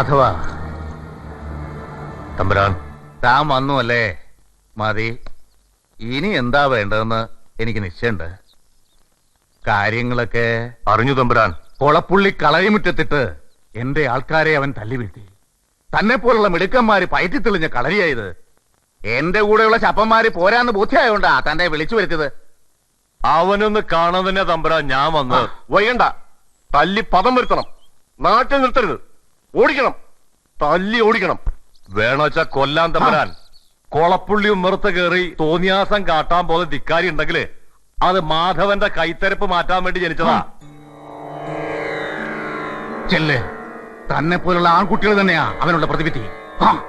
മാധവ. തമ്പുരാൻ. താൻ വന്നു അല്ലേ മതി. ഇനി എന്താ വേണ്ടതെന്ന് എനിക്ക് നിശ്ചയമുണ്ട്. കാര്യങ്ങളൊക്കെ അറിഞ്ഞു തമ്പുരാൻ. കൊളപ്പുള്ളി കളരിമുറ്റത്തിട്ട് എന്റെ ആൾക്കാരെ അവൻ തല്ലി വീഴ്ത്തി. തന്നെ പോലുള്ള മിടുക്കന്മാര് പയറ്റിത്തെളിഞ്ഞ കളരിയായത് എന്റെ കൂടെയുള്ള ചപ്പന്മാര് പോരാന്ന് ബോധ്യമായോണ്ടാ തന്നെ വിളിച്ചു വരുത്തിയത്. അവനൊന്ന് കാണാൻ തന്നെ തമ്പുരാൻ ഞാൻ വന്ന് വൈകണ്ട തല്ലി പദം വരുത്തണം. നാട്ടിൽ നിർത്തരുത്. ഓടിക്കണം. തല്ലി ഓടിക്കണം. വേണോച്ച കൊല്ലാൻ തമ്പരാൻ. കൊളപ്പുള്ളിയും നിറുത്ത് കയറി തോന്നിയാസം കാട്ടാൻ പോലെ ധിക്കാരി ഉണ്ടെങ്കിൽ അത് മാധവന്റെ കൈത്തരപ്പ് മാറ്റാൻ വേണ്ടി ജനിച്ചതാ. ചെല്ലേ തന്നെ പോലുള്ള ആൺകുട്ടികൾ തന്നെയാ അവനുള്ള പ്രതിവിധി. ആ.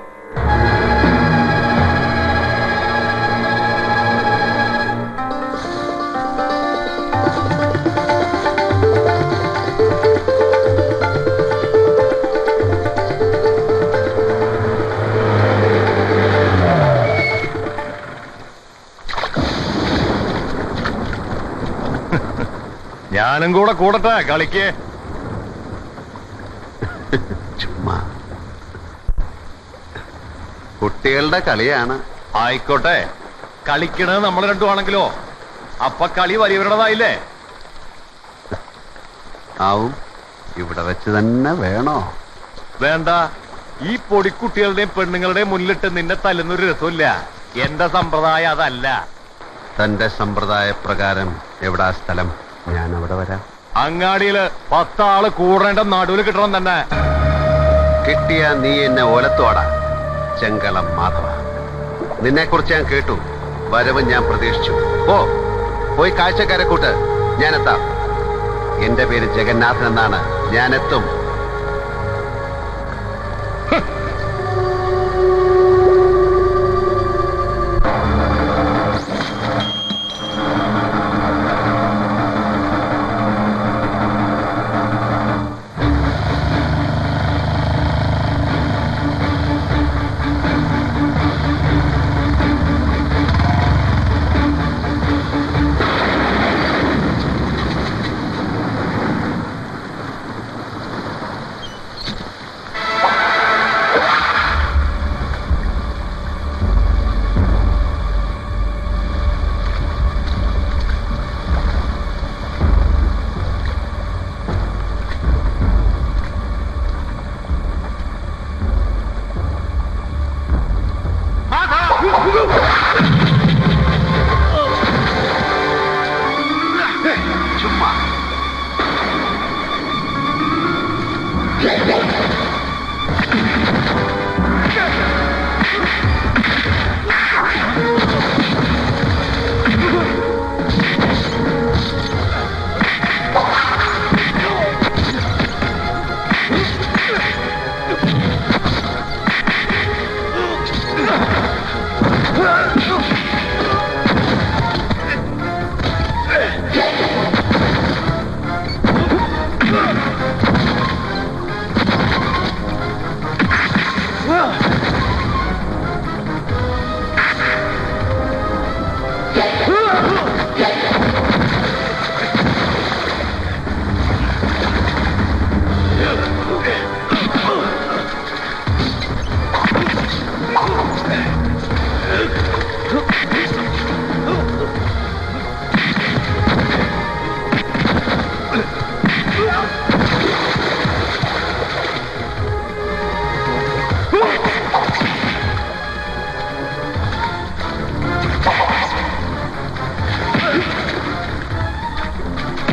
ഞാനും കൂടെ കൂടട്ടെ കളിക്ക്. ചുമ്മാ. കുട്ടികളുടെ കളിയാണ്. ആയിക്കോട്ടെ. കളിക്കണത് നമ്മൾ രണ്ടു ആണെങ്കിലോ അപ്പൊ കളി വലിയവരുടേതായില്ലേ? ആവും. ഇവിടെ വെച്ച് തന്നെ വേണോ? വേണ്ട. ഈ പൊടിക്കുട്ടികളുടെയും പെണ്ണുങ്ങളുടെയും മുന്നിലിട്ട് നിന്നെ തല്ലുന്നൊരു രസമില്ല എന്റെ സമ്പ്രദായം അതല്ല. തന്റെ സമ്പ്രദായ പ്രകാരം എവിടാ സ്ഥലം? ഞാൻ അവിടെ വരാം. അങ്ങാടിയിൽ പത്താൾ കൂടേണ്ട നടുവിൽ കിട്ടണം തന്നെ. കിട്ടിയ നീ എന്നെ ഓലത്തോടാ ചെങ്കളം മാധവ. നിന്നെ കുറിച്ച് ഞാൻ കേട്ടു വരവ് ഞാൻ പ്രതീക്ഷിച്ചു. ഓ പോയി കാഴ്ചക്കാരെ കൂട്ട്. ഞാനെത്താം. എന്റെ പേര് ജഗന്നാഥൻ എന്നാണ്. ഞാനെത്തും.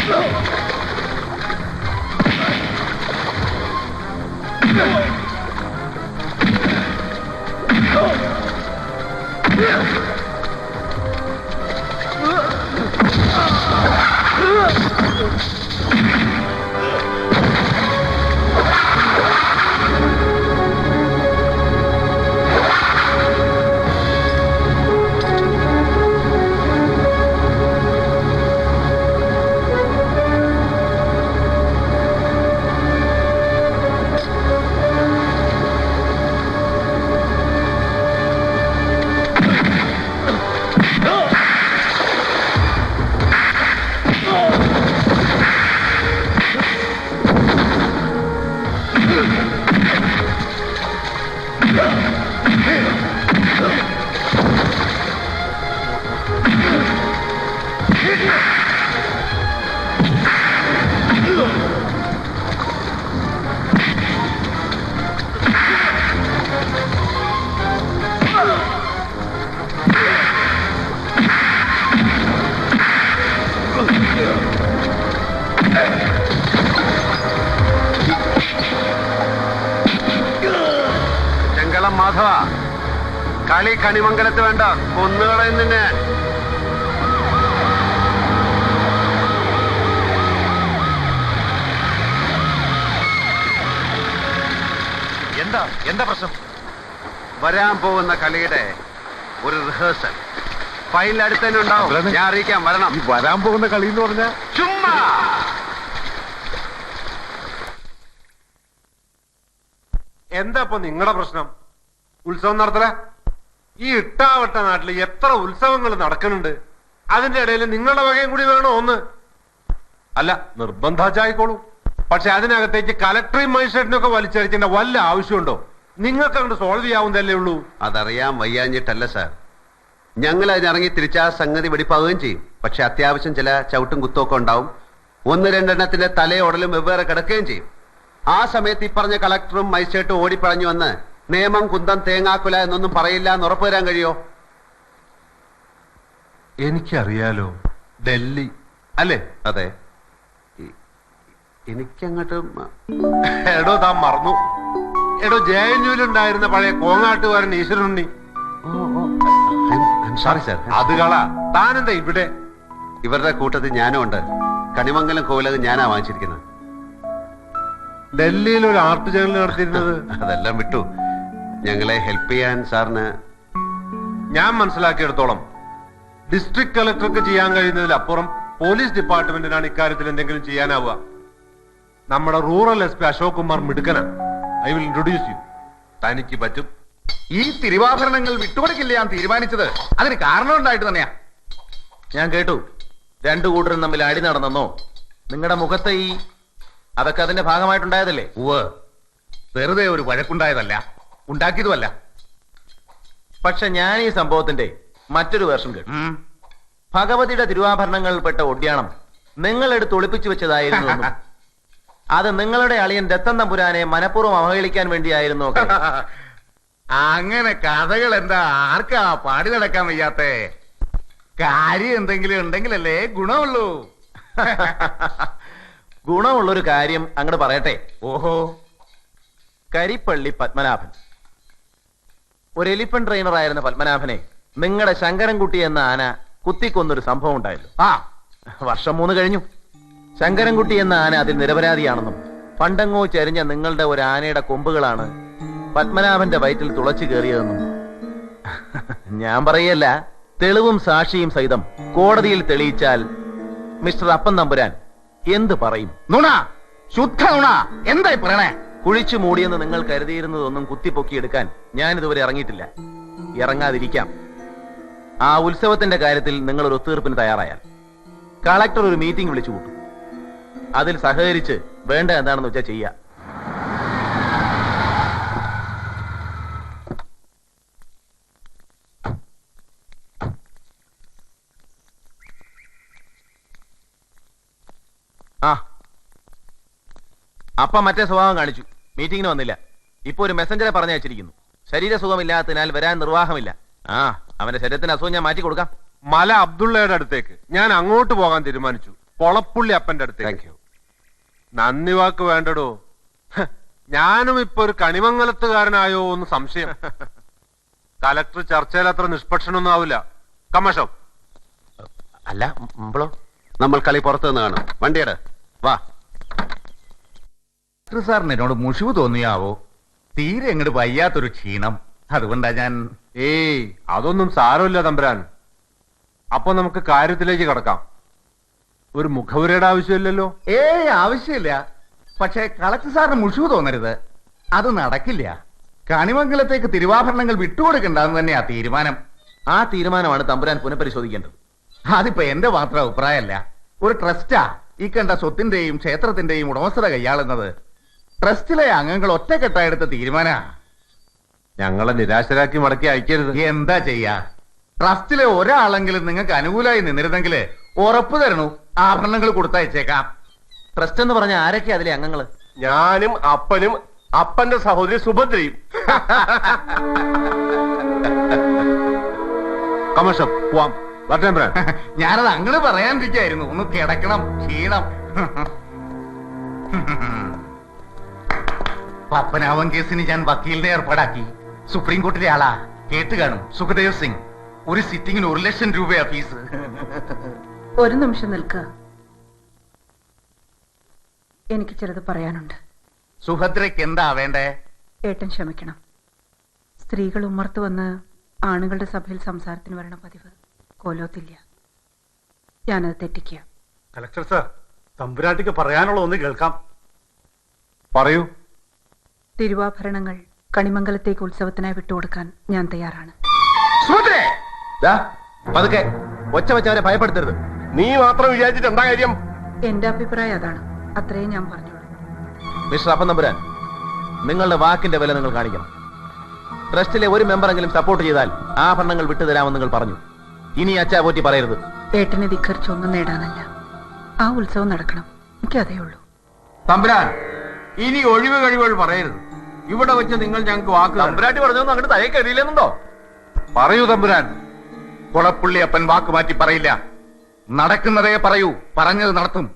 Yeah. മാധവ കളി കണിമംഗലത്ത് വേണ്ട കൊന്നുകളയും നിന്നെ. എന്താ എന്താ പ്രശ്നം? വരാൻ പോകുന്ന കളിയുടെ ഒരു റിഹേഴ്സൽ ഫൈനൽ അടുത്ത് തന്നെ ഉണ്ടാവും. ഞാൻ അറിയിക്കാം വരണം. ഈ വരാൻ പോകുന്ന കളി എന്ന് പറഞ്ഞ ചുമ്മാ! എന്താ ഇപ്പൊ നിങ്ങളുടെ പ്രശ്നം? ഉത്സവം നടത്തല? ഈ ഇട്ടാവട്ട നാട്ടിൽ എത്ര ഉത്സവങ്ങൾ നടക്കുന്നുണ്ട്? അതിന്റെ ഇടയിൽ നിങ്ങളുടെ വകയും കൂടി വേണോ ഒന്ന്? അല്ല നിർബന്ധാച്ചായിക്കോളൂ പക്ഷെ അതിനകത്തേക്ക് കലക്ടറേയും മജിസ്ട്രേറ്റിനൊക്കെ വലിച്ചടിക്കേണ്ട വല്ല ആവശ്യമുണ്ടോ? നിങ്ങൾക്ക് അങ്ങോട്ട് സോൾവ് ചെയ്യാവുന്നതല്ലേ ഉള്ളൂ. അതറിയാൻ വയ്യാഞ്ഞിട്ടല്ല സാർ. ഞങ്ങൾ അതിനിറങ്ങി തിരിച്ചാ സംഗതി വെടിപ്പാവുകയും ചെയ്യും. പക്ഷെ അത്യാവശ്യം ചില ചവിട്ടും കുത്തൊക്കെ ഉണ്ടാവും. ഒന്ന് രണ്ടെണ്ണത്തിന്റെ തലയോടലും വെവ്വേറെ കിടക്കുകയും ചെയ്യും. ആ സമയത്ത് ഈ പറഞ്ഞ കളക്ടറും മജിസ്ട്രേറ്റും ഓടിപ്പഴഞ്ഞു വന്ന് നിയമം കുന്തം തേങ്ങാക്കുല എന്നൊന്നും പറയില്ല എന്ന് ഉറപ്പുവരാൻ കഴിയോ? എനിക്കറിയാലോ ഡൽഹി. അല്ലേ? അതെ. എനിക്കങ്ങോട്ട് എടോ താൻ മറന്നു. എടോ ജെ എൻ യുവിലുണ്ടായിരുന്ന പഴയ കോങ്ങാട്ടുകാരൻ ഈശ്വരനുണ്ണി. സോറി സാർ അത് കള. താനെന്താ ഇവിടെ? ഇവരുടെ കൂട്ടത്തിൽ ഞാനും ഉണ്ട്. കണിമംഗലം കോവിലത് ഞാനാ വാങ്ങിച്ചിരിക്കുന്നത്. ഡൽഹിയിൽ ഒരു ആർട്ട് ജേണൽ നടത്തിയിരുന്നത്? അതെല്ലാം വിട്ടു. ഞങ്ങളെ ഹെൽപ്പ് ചെയ്യാൻ സാറിന് ഞാൻ മനസ്സിലാക്കിയെടുത്തോളം ഡിസ്ട്രിക്ട് കളക്ടർക്ക് ചെയ്യാൻ കഴിയുന്നതിലപ്പുറം പോലീസ് ഡിപ്പാർട്ട്മെന്റിനാണ് ഇക്കാര്യത്തിൽ എന്തെങ്കിലും ചെയ്യാനാവുക. നമ്മുടെ rural S P Ashok Kumar മിടുക്കന. I will introduce you തനിക്ക് പറ്റും. ഈ തിരുവാഭരണങ്ങൾ വിട്ടുകൊടുക്കില്ല ഞാൻ തീരുമാനിച്ചത്. അതിന് കാരണം ഉണ്ടായിട്ട് തന്നെയാ. ഞാൻ കേട്ടു. രണ്ടു കൂട്ടരും തമ്മിൽ അടി നടന്നെന്നോ? നിങ്ങളുടെ മുഖത്തെ ഈ അതൊക്കെ അതിന്റെ ഭാഗമായിട്ടുണ്ടായതല്ലേ? ഉവ് വെറുതെ ഒരു വഴക്കുണ്ടായതല്ല. ഉണ്ടാക്കിയതുമല്ല. പക്ഷെ ഞാൻ ഈ സംഭവത്തിന്റെ മറ്റൊരു വേർഷൻ കേട്ടു. ഭഗവതിയുടെ തിരുവാഭരണങ്ങളിൽപ്പെട്ട ഒഡ്യാണം നിങ്ങൾ എടുത്ത് ഒളിപ്പിച്ചു വെച്ചതായിരുന്നു എന്നും, അത് നിങ്ങളുടെ അളിയൻ ദത്തൻ തമ്പുരാനെ മനഃപൂർവം അവഹേളിക്കാൻ വേണ്ടിയായിരുന്നു അങ്ങനെ കഥകൾ എന്താ? ആർക്കാ പാടി നടക്കാൻ വയ്യാത്ത? കാര്യം എന്തെങ്കിലും ഉണ്ടെങ്കിലല്ലേ ഗുണമുള്ളൂ. ഗുണമുള്ളൊരു കാര്യം അങ്ങോട്ട് പറയട്ടെ. ഓഹോ. കരിപ്പള്ളി പത്മനാഭൻ. ഒരു എലിഫന്റ് ട്രെയിനർ ആയിരുന്ന പത്മനാഭനെ നിങ്ങളുടെ ശങ്കരൻകുട്ടി എന്ന ആന കുത്തിക്കൊന്നൊരു സംഭവം ഉണ്ടായല്ലോ. ആ വർഷം മൂന്ന് കഴിഞ്ഞു. ശങ്കരൻകുട്ടി എന്ന ആന അതിൽ നിരപരാധിയാണെന്നും പണ്ടങ്ങോ ചരിഞ്ഞ നിങ്ങളുടെ ഒരു ആനയുടെ കൊമ്പുകളാണ് പത്മനാഭന്റെ വയറ്റിൽ തുളച്ചു കയറിയതെന്നും. ഞാൻ പറയല്ല തെളിവും സാക്ഷിയും സഹിതം കോടതിയിൽ തെളിയിച്ചാൽ മിസ്റ്റർ അപ്പൻ നമ്പുരാൻ എന്ത് പറയും? നുണ ശുദ്ധ നുണ എന്തായി പറയണേ? കുഴിച്ചു മൂടിയെന്ന് നിങ്ങൾ കരുതിയിരുന്നതൊന്നും കുത്തിപ്പൊക്കിയെടുക്കാൻ ഞാൻ ഇതുവരെ ഇറങ്ങിയിട്ടില്ല. ഇറങ്ങാതിരിക്കാം. ആ ഉത്സവത്തിന്റെ കാര്യത്തിൽ നിങ്ങൾ ഒരു ഒത്തുതീർപ്പിന് തയ്യാറായാൽ. കളക്ടർ ഒരു മീറ്റിംഗ് വിളിച്ചു കൂട്ടും. അതിൽ സഹകരിച്ച് വേണ്ട എന്താണെന്ന് വെച്ചാൽ ചെയ്യുക അപ്പ മറ്റേ സ്വഭാവം കാണിച്ചു. മീറ്റിംഗിന് വന്നില്ല. ഇപ്പൊ ഒരു മെസ്സഞ്ചറെ പറഞ്ഞു വെച്ചിരിക്കുന്നു ശരീരസുഖമില്ലാത്തതിനാൽ വരാൻ നിർവാഹമില്ല. ആ അവന്റെ ശരീരത്തിന് അസുഖം ഞാൻ മാറ്റി കൊടുക്കാം. മല അബ്ദുള്ളയുടെ അടുത്തേക്ക്. ഞാൻ അങ്ങോട്ട് പോകാൻ തീരുമാനിച്ചു. പൊളപ്പുള്ളി അപ്പന്റെ അടുത്തേക്ക്. നന്ദി വാക്ക് വേണ്ടടോ. ഞാനും ഇപ്പൊ ഒരു കണിമംഗലത്തുകാരനായോ എന്ന് സംശയം. കലക്ടർ ചർച്ചയിൽ അത്ര നിഷ്പക്ഷനൊന്നും ആവില്ല. കമ്മഷോ അല്ല മുമ്പളോ നമ്മൾ കളി പുറത്തു നിന്ന് കാണും. വണ്ടിയുടെ. വാ. സാറിന് എന്നോട് മുഷിവ് തോന്നിയാവോ? തീരെ അങ്ങോട്ട് വയ്യാത്തൊരു ക്ഷീണം. അതുകൊണ്ടാ ഞാൻ ഏയ് അതൊന്നും സാരമില്ല തമ്പുരാൻ. അപ്പൊ നമുക്ക് കാര്യത്തിലേക്ക് കടക്കാം. ഒരു മുഖവുരയുടെ ആവശ്യമില്ലല്ലോ? ഏയ് ആവശ്യമില്ല. പക്ഷേ കളക്ടർ സാറിന് മുഷിവ് തോന്നരുത്. അത് നടക്കില്ല. കണിമംഗലത്തേക്ക് തിരുവാഭരണങ്ങൾ വിട്ടുകൊടുക്കണ്ടെന്ന് തന്നെയാ തീരുമാനം. ആ തീരുമാനമാണ് തമ്പുരാൻ പുനഃപരിശോധിക്കേണ്ടത്. അതിപ്പോ എന്റെ മാത്രം അഭിപ്രായമല്ല. ഒരു ട്രസ്റ്റാ ഈ കണ്ട സ്വത്തിന്റെയും ക്ഷേത്രത്തിന്റെയും ഉടമസ്ഥത കൈയാളുന്നത്. ട്രസ്റ്റിലെ അംഗങ്ങൾ ഒറ്റക്കെട്ടായെടുത്ത തീരുമാന. ഞങ്ങളെ നിരാശരാക്കി മടക്കി അയക്കരുത്. എന്താ ചെയ്യാ? ട്രസ്റ്റിലെ ഒരാളെങ്കിലും നിങ്ങൾക്ക് അനുകൂലമായി നിന്നിരുന്നെങ്കിൽ ഉറപ്പു തരണു. ആഭരണങ്ങൾ കൊടുത്തയച്ചേക്കാം. ട്രസ്റ്റ് എന്ന് പറഞ്ഞ ആരൊക്കെ അതിലെ അംഗങ്ങൾ? ഞാനും അപ്പനും അപ്പന്റെ സഹോദരി സുഭദ്രയും. കമേഷം പോവാം. വട്ടേമ്പരാൻ ഞാനത് അങ്ങൾ പറയാനിരിക്കായിരുന്നു. ഒന്ന് കിടക്കണം ക്ഷീണം. പപ്പനാവൻ കേസിന് ഞാൻ വക്കീലിനെ ഏർപ്പാടാക്കി. സുപ്രീം കോർട്ടിലെ ആളാ. കേട്ട് കാണും. സുഖദേവ് സിംഗ് ഒരു സിറ്റിങ്ങിന് ഒരു ലക്ഷം രൂപയാ ഫീസ്. ഒരു നിമിഷം നിൽക്ക. എനിക്ക് ചിലത് പറയാനുണ്ട്. സുഭദ്രയ്ക്ക് എന്താ വേണ്ടേ? ഏട്ടൻ ക്ഷമിക്കണം. സ്ത്രീകൾ ഉമ്മർത്ത് വന്ന് ആണുങ്ങളുടെ സഭയിൽ സംസാരത്തിന് വരണ പതിവ് കോലോത്തില്ല. ഞാനത് തെറ്റിക്കുക കലക്ടർ സാർ തമ്പുരാട്ടിക്ക് പറയാനുള്ള ഒന്ന് കേൾക്കാം. പറയൂ. തിരുവാഭരണങ്ങൾ കണിമംഗലത്തേക്ക് ഉത്സവത്തിനായി വിട്ടുകൊടുക്കാൻ ഞാൻ തയ്യാറാണ്. സുഭദ്രേ! ദാ, പതുക്കെ. ഒച്ച വെച്ചവരെ ഭയപ്പെടുത്തരുത്. നീ മാത്രം വിചാരിച്ചിട്ട് എന്താ കാര്യം? എന്റെ അഭിപ്രായം അതാണ്. അത്രേ ഞാൻ പറഞ്ഞോളൂ. മിസ്റ്റർ നിങ്ങളുടെ വാക്കിന്റെ വില നിങ്ങൾ കാണിക്കണം. ട്രസ്റ്റിലെ ഒരു മെമ്പറെങ്കിലും സപ്പോർട്ട് ചെയ്താൽ ആഭരണങ്ങൾ വിട്ടുതരാമെന്ന് നിങ്ങൾ പറഞ്ഞു. ഇനി അച്ചാ പോറ്റി പറയരുത്. ഏട്ടനെ ധിഖരിച്ചൊന്നും നേടാനല്ല. ആ ഉത്സവം നടക്കണം. എനിക്കതേ ഉള്ളൂ. തമ്പുരാൻ ഇനി ഒഴിവ് കഴിവുകൾ പറയരുത്. ഇവിടെ വെച്ച് നിങ്ങൾ ഞങ്ങൾക്ക് വാക്ക് തമ്പുരാട്ടി പറഞ്ഞു അങ്ങോട്ട് തലയെ കരുതിയില്ലെന്നുണ്ടോ പറയൂ തമ്പുരാൻ. കുളപ്പുള്ളി അപ്പൻ വാക്ക് മാറ്റി പറയില്ല. നടക്കുന്നതേ പറയൂ. പറഞ്ഞത് നടത്തും.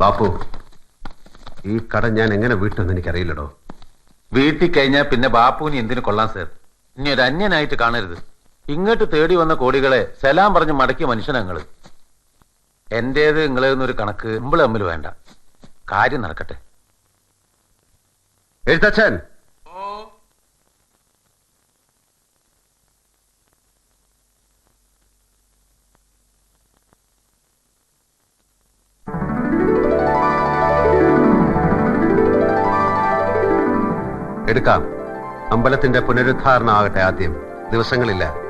ബാപ്പു ഈ കട ഞാൻ എങ്ങനെ വീട്ടെന്ന് എനിക്കറിയില്ലടോ. വീട്ടിൽ കഴിഞ്ഞാൽ പിന്നെ ബാപ്പുവിന് എന്തിനു കൊള്ളാം സർ? ഇനി ഒരു അന്യനായിട്ട് കാണരുത്. ഇങ്ങോട്ട് തേടി വന്ന കോടികളെ സലാം പറഞ്ഞ് മടക്കിയ മനുഷ്യനങ്ങൾ എന്റേത് നിങ്ങളേന്നൊരു കണക്ക് നമ്മൾ തമ്മിൽ വേണ്ട. കാര്യം നടക്കട്ടെ. എഴുത്തച്ഛൻ. എടുക്കാം. അമ്പലത്തിന്റെ പുനരുദ്ധാരണം ആകട്ടെ ആദ്യം. ദിവസങ്ങളില്ല.